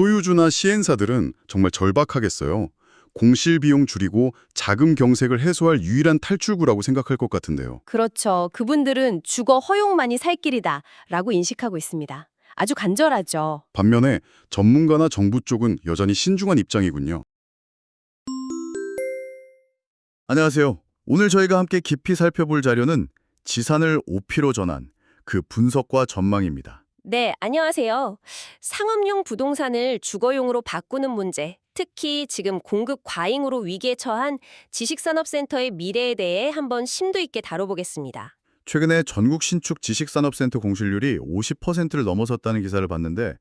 소유주나 시행사들은 정말 절박하겠어요. 공실 비용 줄이고 자금 경색을 해소할 유일한 탈출구라고 생각할 것 같은데요. 그렇죠. 그분들은 주거 허용만이 살 길이다 라고 인식하고 있습니다. 아주 간절하죠. 반면에 전문가나 정부 쪽은 여전히 신중한 입장이군요. 안녕하세요. 오늘 저희가 함께 깊이 살펴볼 자료는 지산을 오피로 전환, 그 분석과 전망입니다. 네, 안녕하세요. 상업용 부동산을 주거용으로 바꾸는 문제, 특히 지금 공급 과잉으로 위기에 처한 지식산업센터의 미래에 대해 한번 심도 있게 다뤄보겠습니다. 최근에 전국 신축 지식산업센터 공실률이 50%를 넘어섰다는 기사를 봤는데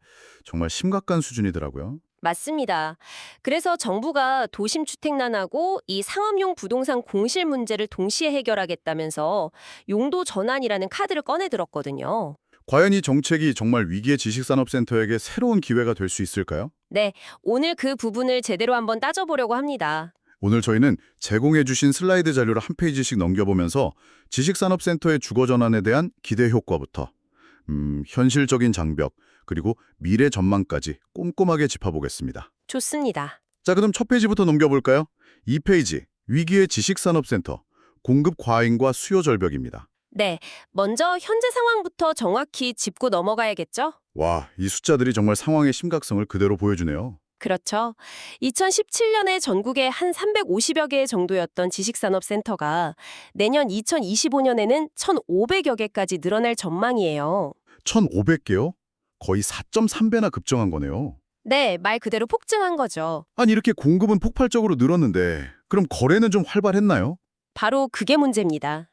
정말 심각한 수준이더라고요. 맞습니다. 그래서 정부가 도심 주택난하고 이 상업용 부동산 공실 문제를 동시에 해결하겠다면서 용도 전환이라는 카드를 꺼내 들었거든요. 과연 이 정책이 정말 위기의 지식산업센터에게 새로운 기회가 될 수 있을까요? 네, 오늘 그 부분을 제대로 한번 따져보려고 합니다. 오늘 저희는 제공해 주신 슬라이드 자료를 한 페이지씩 넘겨보면서 지식산업센터의 주거 전환에 대한 기대 효과부터 음, 현실적인 장벽 그리고 미래 전망까지 꼼꼼하게 짚어보겠습니다. 좋습니다. 자 그럼 첫 페이지부터 넘겨볼까요? 이 페이지 위기의 지식산업센터 공급 과잉과 수요 절벽입니다. 네, 먼저 현재 상황부터 정확히 짚고 넘어가야겠죠? 와, 이 숫자들이 정말 상황의 심각성을 그대로 보여주네요. 그렇죠. 2017년에 전국에 한 350여 개 정도였던 지식산업센터가 내년 2025년에는 1,500여 개까지 늘어날 전망이에요. 1,500개요? 거의 4.3배나 급증한 거네요. 네, 말 그대로 폭증한 거죠. 아니 이렇게 공급은 폭발적으로 늘었는데 그럼 거래는 좀 활발했나요? 바로 그게 문제입니다.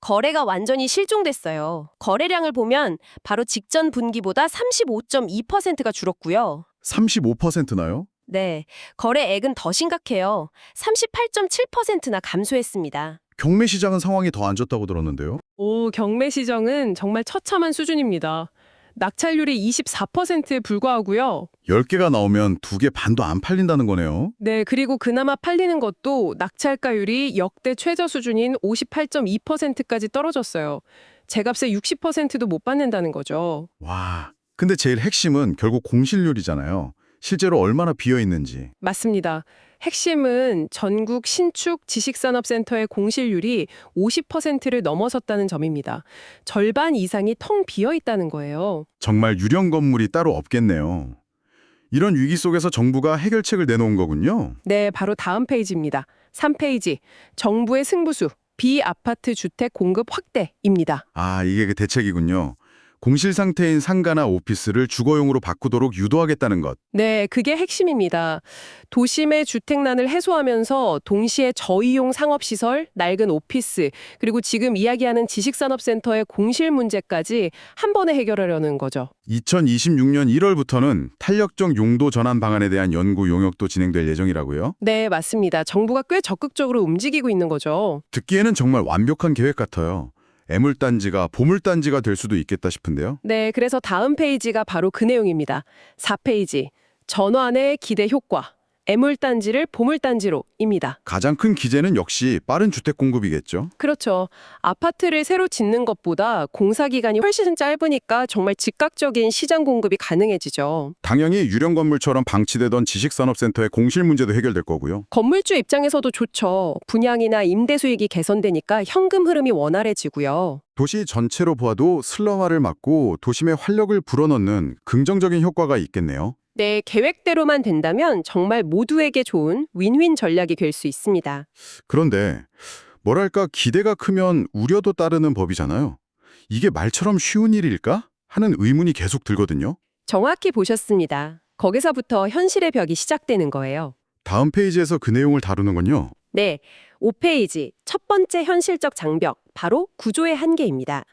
거래가 완전히 실종됐어요. 거래량을 보면 바로 직전 분기보다 35.2%가 줄었고요. 35%나요? 네, 거래액은 더 심각해요. 38.7%나 감소했습니다. 경매 시장은 상황이 더 안 좋다고 들었는데요. 오, 경매 시장은 정말 처참한 수준입니다. 낙찰률이 24%에 불과하고요. 10개가 나오면 2개 반도 안 팔린다는 거네요. 네, 그리고 그나마 팔리는 것도 낙찰가율이 역대 최저 수준인 58.2%까지 떨어졌어요. 제값의 60%도 못 받는다는 거죠. 와, 근데 제일 핵심은 결국 공실률이잖아요. 실제로 얼마나 비어 있는지. 맞습니다. 핵심은 전국 신축 지식산업센터의 공실률이 50%를 넘어섰다는 점입니다. 절반 이상이 텅 비어 있다는 거예요. 정말 유령 건물이 따로 없겠네요. 이런 위기 속에서 정부가 해결책을 내놓은 거군요. 네, 바로 다음 페이지입니다. 3페이지. 정부의 승부수. 비아파트 주택 공급 확대입니다. 아, 이게 그 대책이군요. 공실 상태인 상가나 오피스를 주거용으로 바꾸도록 유도하겠다는 것. 네, 그게 핵심입니다. 도심의 주택난을 해소하면서 동시에 저이용 상업시설, 낡은 오피스, 그리고 지금 이야기하는 지식산업센터의 공실 문제까지 한 번에 해결하려는 거죠. 2026년 1월부터는 탄력적 용도 전환 방안에 대한 연구 용역도 진행될 예정이라고요. 네, 맞습니다. 정부가 꽤 적극적으로 움직이고 있는 거죠. 듣기에는 정말 완벽한 계획 같아요. 애물단지가 보물단지가 될 수도 있겠다 싶은데요. 네, 그래서 다음 페이지가 바로 그 내용입니다. 4페이지. 전환의 기대 효과. 애물단지를 보물단지로입니다. 가장 큰 기재는 역시 빠른 주택 공급이겠죠. 그렇죠. 아파트를 새로 짓는 것보다 공사 기간이 훨씬 짧으니까 정말 즉각적인 시장 공급이 가능해지죠. 당연히 유령 건물처럼 방치되던 지식산업센터의 공실 문제도 해결될 거고요. 건물주 입장에서도 좋죠. 분양이나 임대 수익이 개선되니까 현금 흐름이 원활해지고요. 도시 전체로 보아도 슬럼화를 막고 도심의 활력을 불어넣는 긍정적인 효과가 있겠네요. 네, 계획대로만 된다면 정말 모두에게 좋은 윈윈 전략이 될 수 있습니다. 그런데 뭐랄까 기대가 크면 우려도 따르는 법이잖아요. 이게 말처럼 쉬운 일일까? 하는 의문이 계속 들거든요. 정확히 보셨습니다. 거기서부터 현실의 벽이 시작되는 거예요. 다음 페이지에서 그 내용을 다루는군요. 네, 5페이지 첫 번째 현실적 장벽, 바로 구조의 한계입니다.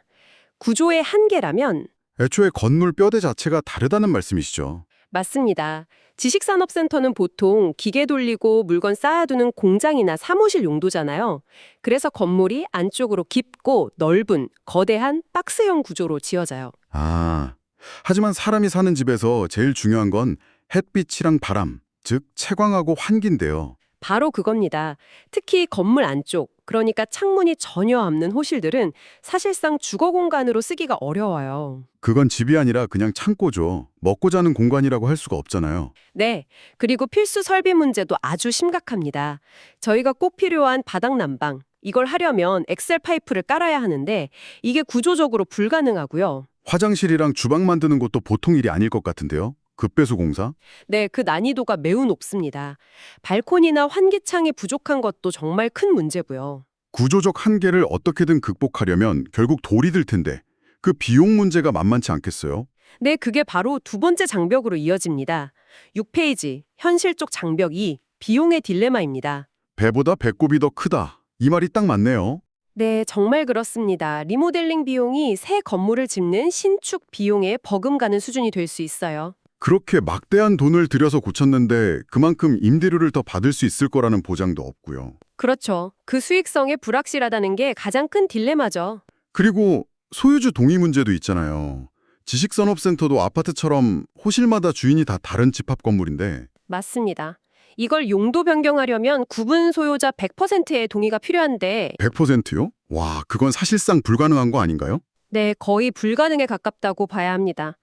구조의 한계라면 애초에 건물 뼈대 자체가 다르다는 말씀이시죠. 맞습니다. 지식산업센터는 보통 기계 돌리고 물건 쌓아두는 공장이나 사무실 용도잖아요. 그래서 건물이 안쪽으로 깊고 넓은 거대한 박스형 구조로 지어져요. 아, 하지만 사람이 사는 집에서 제일 중요한 건 햇빛이랑 바람, 즉 채광하고 환기인데요. 바로 그겁니다. 특히 건물 안쪽, 그러니까 창문이 전혀 없는 호실들은 사실상 주거 공간으로 쓰기가 어려워요. 그건 집이 아니라 그냥 창고죠. 먹고 자는 공간이라고 할 수가 없잖아요. 네. 그리고 필수 설비 문제도 아주 심각합니다. 저희가 꼭 필요한 바닥 난방. 이걸 하려면 엑셀 파이프를 깔아야 하는데 이게 구조적으로 불가능하고요. 화장실이랑 주방 만드는 것도 보통 일이 아닐 것 같은데요. 급배수 공사? 네, 그 난이도가 매우 높습니다. 발코니나 환기창이 부족한 것도 정말 큰 문제고요. 구조적 한계를 어떻게든 극복하려면 결국 돌이 들 텐데 그 비용 문제가 만만치 않겠어요? 네, 그게 바로 두 번째 장벽으로 이어집니다. 6페이지, 현실적 장벽 2, 비용의 딜레마입니다. 배보다 배꼽이 더 크다. 이 말이 딱 맞네요. 네, 정말 그렇습니다. 리모델링 비용이 새 건물을 짓는 신축 비용에 버금가는 수준이 될 수 있어요. 그렇게 막대한 돈을 들여서 고쳤는데 그만큼 임대료를 더 받을 수 있을 거라는 보장도 없고요. 그렇죠. 그 수익성에 불확실하다는 게 가장 큰 딜레마죠. 그리고 소유주 동의 문제도 있잖아요. 지식산업센터도 아파트처럼 호실마다 주인이 다 다른 집합 건물인데 맞습니다. 이걸 용도 변경하려면 구분 소유자 100%의 동의가 필요한데 100%요? 와, 그건 사실상 불가능한 거 아닌가요? 네, 거의 불가능에 가깝다고 봐야 합니다.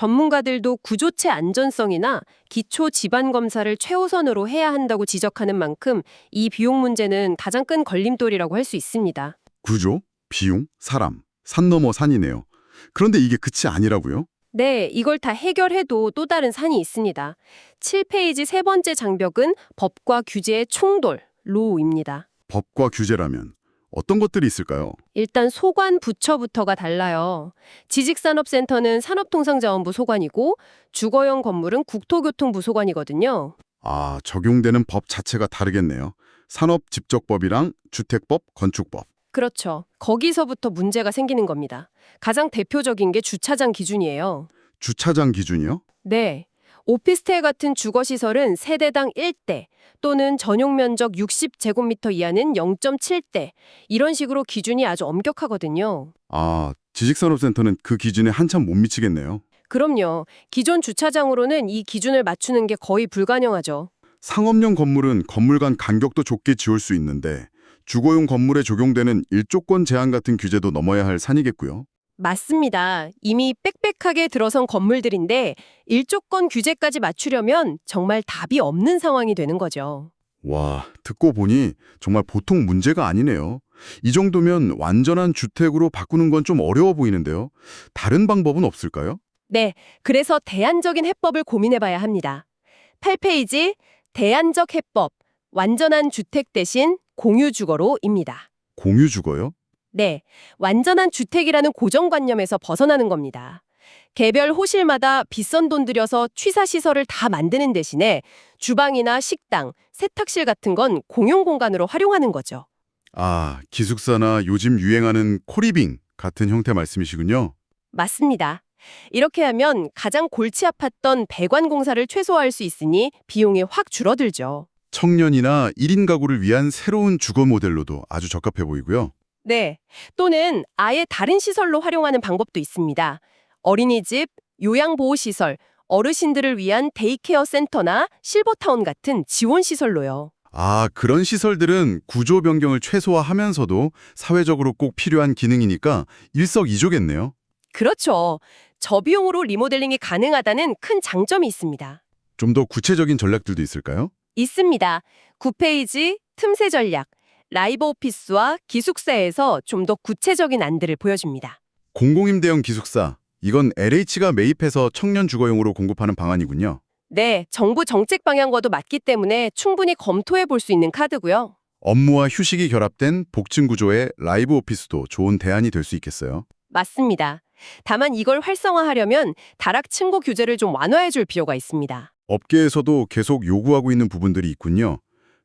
전문가들도 구조체 안전성이나 기초 집안 검사를 최우선으로 해야 한다고 지적하는 만큼 이 비용 문제는 가장 큰 걸림돌이라고 할 수 있습니다. 구조, 비용, 사람, 산 넘어 산이네요. 그런데 이게 끝이 아니라고요? 네, 이걸 다 해결해도 또 다른 산이 있습니다. 7페이지 세 번째 장벽은 법과 규제의 충돌로입니다. 법과 규제라면 어떤 것들이 있을까요? 일단 소관 부처부터가 달라요. 지식산업센터는 산업통상자원부 소관이고 주거용 건물은 국토교통부 소관이거든요. 아, 적용되는 법 자체가 다르겠네요. 산업집적법이랑 주택법, 건축법. 그렇죠. 거기서부터 문제가 생기는 겁니다. 가장 대표적인 게 주차장 기준이에요. 주차장 기준이요? 네. 오피스텔 같은 주거시설은 세대당 1대 또는 전용 면적 60제곱미터 이하는 0.7대 이런 식으로 기준이 아주 엄격하거든요. 아, 지식산업센터는 그 기준에 한참 못 미치겠네요. 그럼요. 기존 주차장으로는 이 기준을 맞추는 게 거의 불가능하죠. 상업용 건물은 건물 간 간격도 좁게 지을 수 있는데 주거용 건물에 적용되는 일조권 제한 같은 규제도 넘어야 할 산이겠고요. 맞습니다. 이미 빽빽하게 들어선 건물들인데 일조권 규제까지 맞추려면 정말 답이 없는 상황이 되는 거죠. 와, 듣고 보니 정말 보통 문제가 아니네요. 이 정도면 완전한 주택으로 바꾸는 건 좀 어려워 보이는데요. 다른 방법은 없을까요? 네, 그래서 대안적인 해법을 고민해봐야 합니다. 8페이지 대안적 해법 완전한 주택 대신 공유 주거로입니다. 공유 주거요? 네, 완전한 주택이라는 고정관념에서 벗어나는 겁니다. 개별 호실마다 비싼 돈 들여서 취사시설을 다 만드는 대신에 주방이나 식당, 세탁실 같은 건 공용 공간으로 활용하는 거죠. 아, 기숙사나 요즘 유행하는 코리빙 같은 형태 말씀이시군요. 맞습니다. 이렇게 하면 가장 골치 아팠던 배관 공사를 최소화할 수 있으니 비용이 확 줄어들죠. 청년이나 1인 가구를 위한 새로운 주거 모델로도 아주 적합해 보이고요. 네. 또는 아예 다른 시설로 활용하는 방법도 있습니다. 어린이집, 요양보호시설, 어르신들을 위한 데이케어 센터나 실버타운 같은 지원시설로요. 아, 그런 시설들은 구조 변경을 최소화하면서도 사회적으로 꼭 필요한 기능이니까 일석이조겠네요. 그렇죠. 저비용으로 리모델링이 가능하다는 큰 장점이 있습니다. 좀 더 구체적인 전략들도 있을까요? 있습니다. 9페이지 틈새 전략. 라이브 오피스와 기숙사에서 좀 더 구체적인 안들을 보여줍니다. 공공임대형 기숙사. 이건 LH가 매입해서 청년 주거용으로 공급하는 방안이군요. 네, 정부 정책 방향과도 맞기 때문에 충분히 검토해 볼 수 있는 카드고요. 업무와 휴식이 결합된 복층 구조의 라이브 오피스도 좋은 대안이 될 수 있겠어요. 맞습니다. 다만 이걸 활성화하려면 다락 층고 규제를 좀 완화해 줄 필요가 있습니다. 업계에서도 계속 요구하고 있는 부분들이 있군요.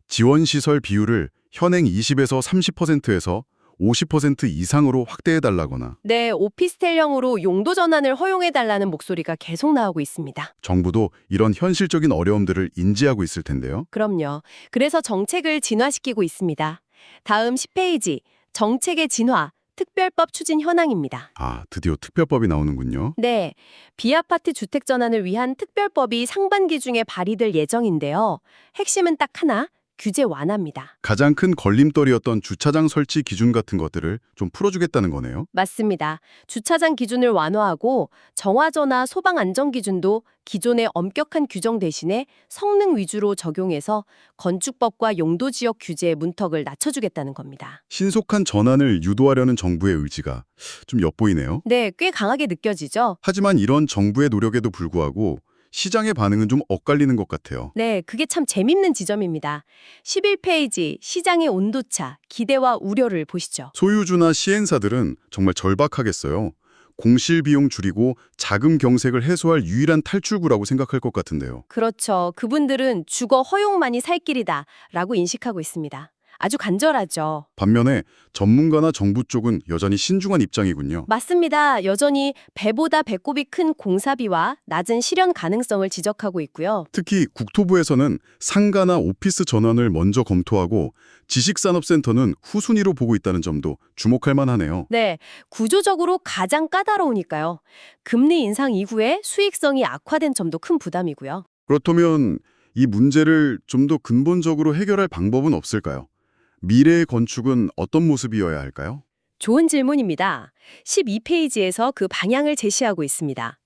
지원시설 비율을 현행 20에서 30%에서 50% 이상으로 확대해달라거나 네, 오피스텔형으로 용도 전환을 허용해 달라는 목소리가 계속 나오고 있습니다. 정부도 이런 현실적인 어려움들을 인지하고 있을 텐데요. 그럼요. 그래서 정책을 진화시키고 있습니다. 다음 10페이지 정책의 진화, 특별법 추진 현황입니다. 아, 드디어 특별법이 나오는군요. 네, 비아파트 주택 전환을 위한 특별법이 상반기 중에 발의될 예정인데요. 핵심은 딱 하나, 규제 완화입니다. 가장 큰 걸림돌이었던 주차장 설치 기준 같은 것들을 좀 풀어주겠다는 거네요. 맞습니다. 주차장 기준을 완화하고 정화조나 소방 안전 기준도 기존의 엄격한 규정 대신에 성능 위주로 적용해서 건축법과 용도 지역 규제의 문턱을 낮춰주겠다는 겁니다. 신속한 전환을 유도하려는 정부의 의지가 좀 엿보이네요. 네, 꽤 강하게 느껴지죠? 하지만 이런 정부의 노력에도 불구하고 시장의 반응은 좀 엇갈리는 것 같아요. 네, 그게 참 재밌는 지점입니다. 11페이지 시장의 온도차, 기대와 우려를 보시죠. 소유주나 시행사들은 정말 절박하겠어요. 공실 비용 줄이고 자금 경색을 해소할 유일한 탈출구라고 생각할 것 같은데요. 그렇죠. 그분들은 주거 허용만이 살 길이다 라고 인식하고 있습니다. 아주 간절하죠. 반면에 전문가나 정부 쪽은 여전히 신중한 입장이군요. 맞습니다. 여전히 배보다 배꼽이 큰 공사비와 낮은 실현 가능성을 지적하고 있고요. 특히 국토부에서는 상가나 오피스 전환을 먼저 검토하고 지식산업센터는 후순위로 보고 있다는 점도 주목할 만하네요. 네, 구조적으로 가장 까다로우니까요. 금리 인상 이후에 수익성이 악화된 점도 큰 부담이고요. 그렇다면 이 문제를 좀 더 근본적으로 해결할 방법은 없을까요? 미래의 건축은 어떤 모습이어야 할까요? 좋은 질문입니다. 12페이지에서 그 방향을 제시하고 있습니다.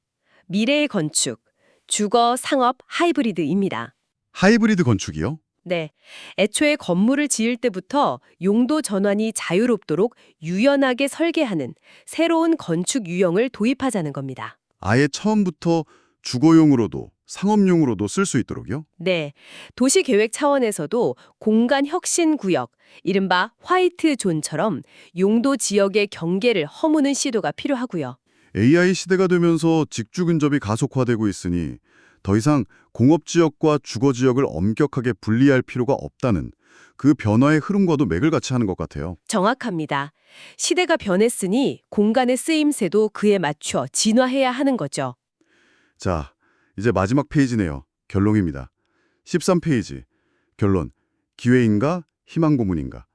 미래의 건축, 주거, 상업, 하이브리드입니다. 하이브리드 건축이요? 네. 애초에 건물을 지을 때부터 용도 전환이 자유롭도록 유연하게 설계하는 새로운 건축 유형을 도입하자는 겁니다. 아예 처음부터 주거용으로도 상업용으로도 쓸 수 있도록요? 네. 도시 계획 차원에서도 공간 혁신 구역, 이른바 화이트 존처럼 용도 지역의 경계를 허무는 시도가 필요하고요. AI 시대가 되면서 직주 근접이 가속화되고 있으니 더 이상 공업지역과 주거지역을 엄격하게 분리할 필요가 없다는 그 변화의 흐름과도 맥을 같이 하는 것 같아요. 정확합니다. 시대가 변했으니 공간의 쓰임새도 그에 맞춰 진화해야 하는 거죠. 자, 이제 마지막 페이지네요. 결론입니다. 13페이지. 결론. 기회인가? 희망 고문인가?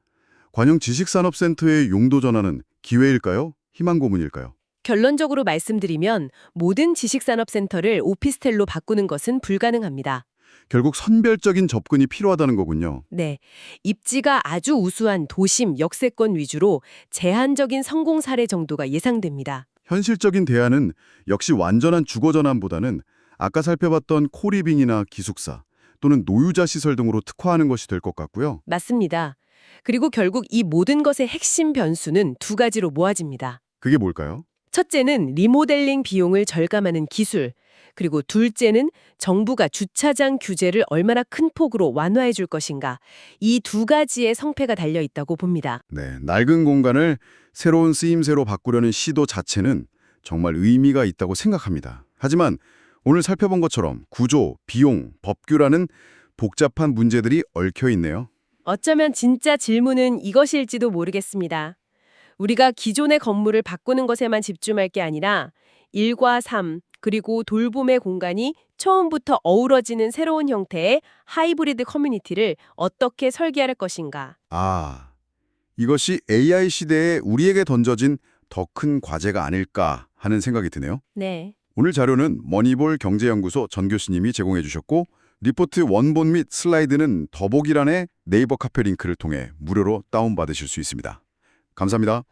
관영 지식산업센터의 용도 전환은 기회일까요? 희망 고문일까요? 결론적으로 말씀드리면 모든 지식산업센터를 오피스텔로 바꾸는 것은 불가능합니다. 결국 선별적인 접근이 필요하다는 거군요. 네. 입지가 아주 우수한 도심, 역세권 위주로 제한적인 성공 사례 정도가 예상됩니다. 현실적인 대안은 역시 완전한 주거 전환보다는 아까 살펴봤던 코리빙이나 기숙사 또는 노유자 시설 등으로 특화하는 것이 될 것 같고요. 맞습니다. 그리고 결국 이 모든 것의 핵심 변수는 두 가지로 모아집니다. 그게 뭘까요? 첫째는 리모델링 비용을 절감하는 기술, 그리고 둘째는 정부가 주차장 규제를 얼마나 큰 폭으로 완화해 줄 것인가. 이 두 가지의 성패가 달려 있다고 봅니다. 네, 낡은 공간을 새로운 쓰임새로 바꾸려는 시도 자체는 정말 의미가 있다고 생각합니다. 하지만 오늘 살펴본 것처럼 구조, 비용, 법규라는 복잡한 문제들이 얽혀 있네요. 어쩌면 진짜 질문은 이것일지도 모르겠습니다. 우리가 기존의 건물을 바꾸는 것에만 집중할 게 아니라 일과 삶, 그리고 돌봄의 공간이 처음부터 어우러지는 새로운 형태의 하이브리드 커뮤니티를 어떻게 설계할 것인가. 아, 이것이 AI 시대에 우리에게 던져진 더 큰 과제가 아닐까 하는 생각이 드네요. 네. 오늘 자료는 머니볼 경제연구소 전 교수님이 제공해 주셨고 리포트 원본 및 슬라이드는 더보기란의 네이버 카페 링크를 통해 무료로 다운받으실 수 있습니다. 감사합니다.